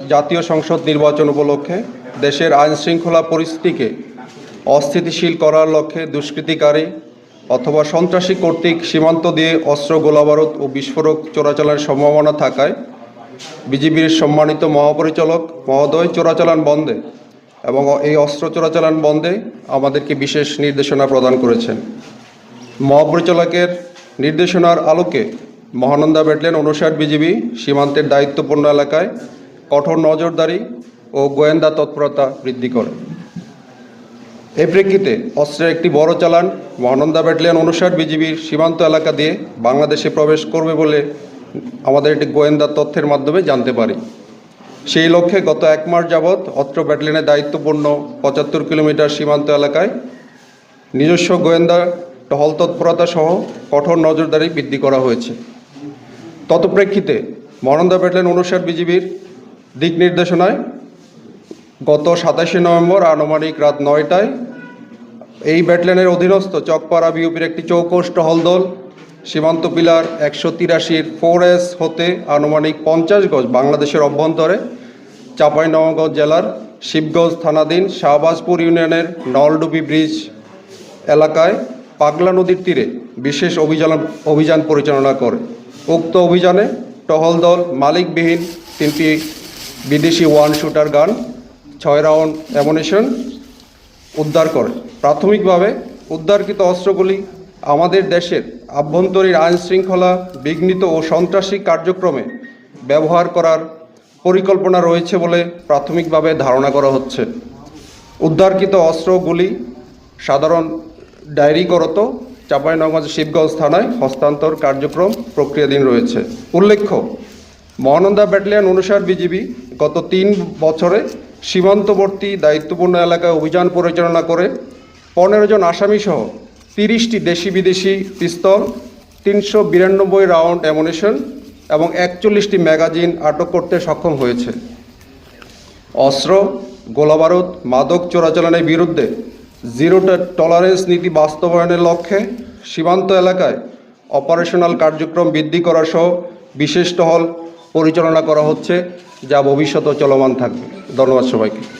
জাতীয় সংসদ নির্বাচন উপলক্ষে দেশের আইনশৃঙ্খলা পরিস্থিতিকে অস্থিতিশীল করার লক্ষ্যে দুষ্কৃতিকারী অথবা সন্ত্রাসী কর্তৃক সীমান্ত দিয়ে অস্ত্র গোলাবারুদ ও বিস্ফোরক চোরাচালানের সম্ভাবনা থাকায় বিজিবির সম্মানিত মহাপরিচালক মহোদয় চোরাচালান বন্ধে এবং এই অস্ত্র চোরাচালান বন্ধে আমাদেরকে বিশেষ নির্দেশনা প্রদান করেছেন। মহাপরিচালকের নির্দেশনার আলোকে মহানন্দা ব্যাটালিয়ন অনুসার বিজিবি সীমান্তের দায়িত্বপূর্ণ এলাকায় কঠোর নজরদারি ও গোয়েন্দা তৎপরতা বৃদ্ধি করে। এই প্রেক্ষিতে অস্ত্রের একটি বড় চালান মহানন্দা ব্যাটালিয়ন অনুসার বিজিবির সীমান্ত এলাকা দিয়ে বাংলাদেশে প্রবেশ করবে বলে আমাদের একটি গোয়েন্দা তথ্যের মাধ্যমে জানতে পারি। সেই লক্ষ্যে গত এক মাস যাবৎ অত্র ব্যাটালিয়নের দায়িত্বপূর্ণ পঁচাত্তর কিলোমিটার সীমান্ত এলাকায় নিজস্ব গোয়েন্দা টহল তৎপরতা সহ কঠোর নজরদারি বৃদ্ধি করা হয়েছে। তৎপ্রেক্ষিতে মহানন্দা ব্যাটালিয়ন অনুসার বিজিবির দিক নির্দেশনায় গত সাতাশে নভেম্বর আনুমানিক রাত নয়টায় এই ব্যাটালিয়নের অধীনস্থ চকপাড়া বিউপির একটি চৌকোষ টহল দল, সীমান্ত পিলার একশো তিরাশির ফোর এস হতে আনুমানিক পঞ্চাশ গজ বাংলাদেশের অভ্যন্তরে চাঁপাইনবাবগঞ্জ জেলার শিবগঞ্জ থানাধীন শাহবাজপুর ইউনিয়নের নলডুবি ব্রিজ এলাকায় পাগলা নদীর তীরে বিশেষ অভিযান অভিযান পরিচালনা করে। উক্ত অভিযানে টহল দল মালিকবিহীন তিনটি বিদেশি ওয়ান শুটার গান, ছয় রাউন্ড অ্যামোনেশন উদ্ধার করে। প্রাথমিকভাবে উদ্ধারকৃত অস্ত্রগুলি আমাদের দেশের আভ্যন্তরীণ আইন শৃঙ্খলা, বিঘ্নিত ও সন্ত্রাসী কার্যক্রমে ব্যবহার করার পরিকল্পনা রয়েছে বলে প্রাথমিকভাবে ধারণা করা হচ্ছে। উদ্ধারকৃত অস্ত্রগুলি সাধারণ ডায়েরি করত চাঁপাইনবাবগঞ্জ শিবগঞ্জ থানায় হস্তান্তর কার্যক্রম প্রক্রিয়াধীন রয়েছে। উল্লেখ্য, মহানন্দা ব্যাটালিয়ন অনুসার বিজিবি গত তিন বছরে সীমান্তবর্তী দায়িত্বপূর্ণ এলাকায় অভিযান পরিচালনা করে পনেরো জন আসামি সহ তিরিশটি দেশি বিদেশি পিস্তল, তিনশো বিরানব্বই রাউন্ড অ্যামুনিশন এবং একচল্লিশটি ম্যাগাজিন আটক করতে সক্ষম হয়েছে। অস্ত্র, গোলাবারুদ, মাদক চোরাচালানের বিরুদ্ধে জিরো টলারেন্স নীতি বাস্তবায়নের লক্ষ্যে সীমান্ত এলাকায় অপারেশনাল কার্যক্রম বৃদ্ধি করা সহ বিশেষ টহল পরিচালনা করা হচ্ছে যা ভবিষ্যতেও চলমান থাকবে। ধন্যবাদ সবাইকে।